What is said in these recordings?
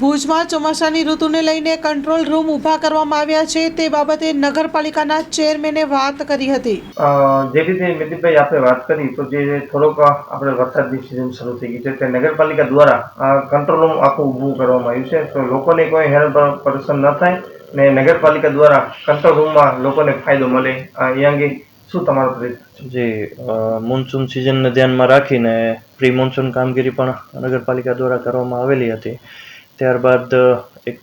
ભુજમાં ચોમાસાની ઋતુને લઈને કંટ્રોલ રૂમ ઊભા કરવામાં આવ્યા છે. તે બાબતે નગરપાલિકાના ચેરમેને વાત કરી હતી. અ, જે રીતે મિતિભાઈ આપણે વાત કરી તો જે થોડોક આપણે વરસાદની સિઝન શરૂ થઈ ગઈ છે તે નગરપાલિકા દ્વારા કંટ્રોલ રૂમ આખું ઊભું કરવામાં આવ્યું છે. તો લોકોને કોઈ હેરાન પર- પરેશાન ન થાય ને નગરપાલિકા દ્વારા કંટ્રોલ રૂમમાં લોકોને ફાયદો મળે. એ અંગે શું તમારો પ્રયત્ન જી મોન્સૂન સિઝનને ધ્યાનમાં રાખીને પ્રી મોન્સૂન કામગીરી પણ નગરપાલિકા દ્વારા કરવામાં આવેલી હતી. ત્યારબાદ એક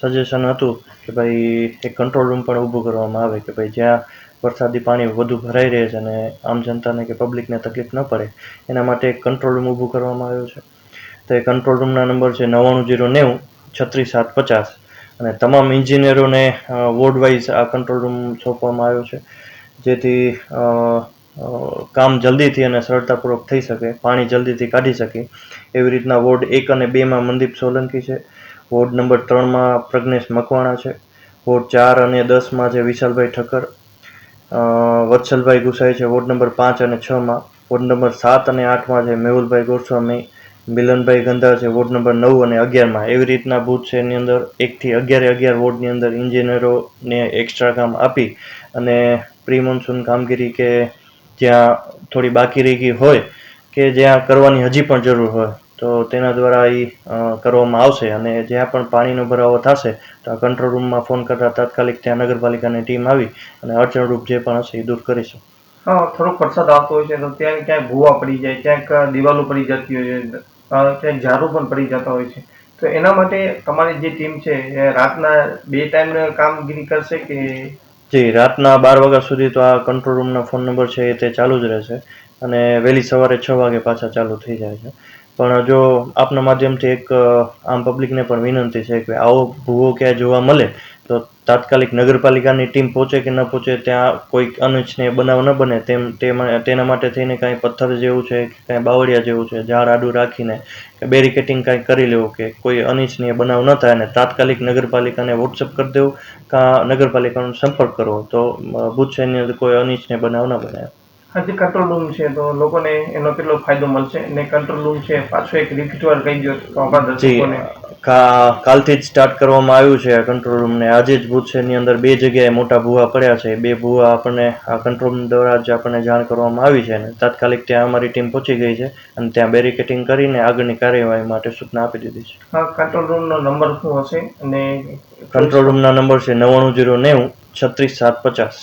સજેશન હતું કે ભાઈ એક કંટ્રોલ રૂમ પણ ઊભું કરવામાં આવે કે ભાઈ જ્યાં વરસાદી પાણી વધુ ભરાઈ રહે છે અને આમ જનતાને કે પબ્લિકને તકલીફ ન પડે, એના માટે એક કંટ્રોલ રૂમ ઊભું કરવામાં આવ્યો છે. તો એ કંટ્રોલ રૂમના નંબર છે નવ્વાણું જીરો નેવું, છત્રીસ સાત પચાસ અને તમામ ઇન્જિનિયરોને વોર્ડ વાઇઝ આ કંટ્રોલ રૂમ સોંપવામાં આવ્યો છે. જેથી કામ જલ્દીથી અને સરળતાપૂર્વક થઈ શકે, પાણી જલ્દીથી કાઢી શકે. એવી રીતના વોર્ડ એક અને બેમાં મનદીપ સોલંકી છે. વોર્ડ નંબર ત્રણમાં પ્રજ્ઞેશ મકવાણા છે. વોર્ડ ચાર અને દસમાં છે વિશાલભાઈ ઠક્કર. વત્સલભાઈ ગુસાઈ છે વોર્ડ નંબર પાંચ અને છમાં વોર્ડ નંબર સાત અને આઠમાં છે મેહુલભાઈ ગોસ્વામી. મિલનભાઈ ગંધા છે વોર્ડ નંબર નવ અને અગિયારમાં એવી રીતના બૂથ છે એની અંદર એકથી અગિયારે અગિયાર વોર્ડની અંદર ઇન્જિનિયરોને એક્સ્ટ્રા કામ આપી અને પ્રી મોન્સૂન કામગીરી કે જ્યાં થોડી બાકી રહી ગઈ હોય કે જ્યાં કરવાની હજી પણ જરૂર હોય, તો તેના દ્વારા એ કરવામાં આવશે. અને જ્યાં પણ પાણીનો ભરાવો થશે, તો આ કંટ્રોલ રૂમમાં ફોન કરતા તાત્કાલિક ત્યાં નગરપાલિકાની ટીમ આવી અને અડચણરૂપ જે પણ હશે એ દૂર કરીશું. થોડોક વરસાદ આવતો હોય છે, તો ત્યાં ક્યાંક ભૂવા પડી જાય, ક્યાંક દિવાલો પડી જતી હોય છે ક્યાંક ઝાડુ પણ પડી જતા હોય છે. તો એના માટે તમારી જે ટીમ છે રાતના બે ટાઈમ કામગીરી કરશે કે જી, રાતના બાર વાગ્યા સુધી તો આ કંટ્રોલ રૂમના ફોન નંબર છે એ તે ચાલુ જ રહેશે. અને વહેલી સવારે છ વાગે પાછા ચાલુ થઈ જાય છે. પણ જો આપના માધ્યમથી એક આમ પબ્લિકને પણ વિનંતી છે કે આવો ભૂવો ક્યાંય જોવા મળે તો તાત્કાલિક નગરપાલિકાની ટીમ પહોંચે કે ન પહોંચે ત્યાં કોઈક અનિચ્છનીય બનાવ ન બને તેમ તેના માટે થઈને કાંઈ પથ્થર જેવું છે કે કાંઈ બાવળિયા જેવું છે ઝાડ આડું રાખીને કે બેરિકેટિંગ કાંઈ કરી લેવું કે કોઈ અનિચ્છનીય બનાવ ન થાય અને તાત્કાલિક નગરપાલિકાને વોટ્સઅપ કરી દેવું કાં નગરપાલિકાનો સંપર્ક કરવો. તો શહેરની અંદર કોઈ અનિચ્છનીય બનાવ ન બને. આજે કંટ્રોલ રૂમ છે તો લોકોને એનો કેટલો ફાયદો મળશે? અને કંટ્રોલ રૂમ છે પાછો એક રિપીટ વાર કહી દો જી કાલથી જ સ્ટાર્ટ કરવામાં આવ્યું છે આ કંટ્રોલ રૂમને આજે જ ભૂતશેરની અંદર બે જગ્યાએ મોટા ભૂવા પડ્યા છે. બે ભૂવા આપણને આ કંટ્રોલ રૂમ દ્વારા જ આપણને જાણ કરવામાં આવી છે અને તાત્કાલિક ત્યાં અમારી ટીમ પહોંચી ગઈ છે અને ત્યાં બેરિકેટિંગ કરીને આગળની કાર્યવાહી માટે સૂચના આપી દીધી છે. કંટ્રોલ રૂમનો નંબર શું હશે? અને કંટ્રોલ રૂમના નંબર છે નવ્વાણું જીરો નેવું છત્રીસ સાત પચાસ.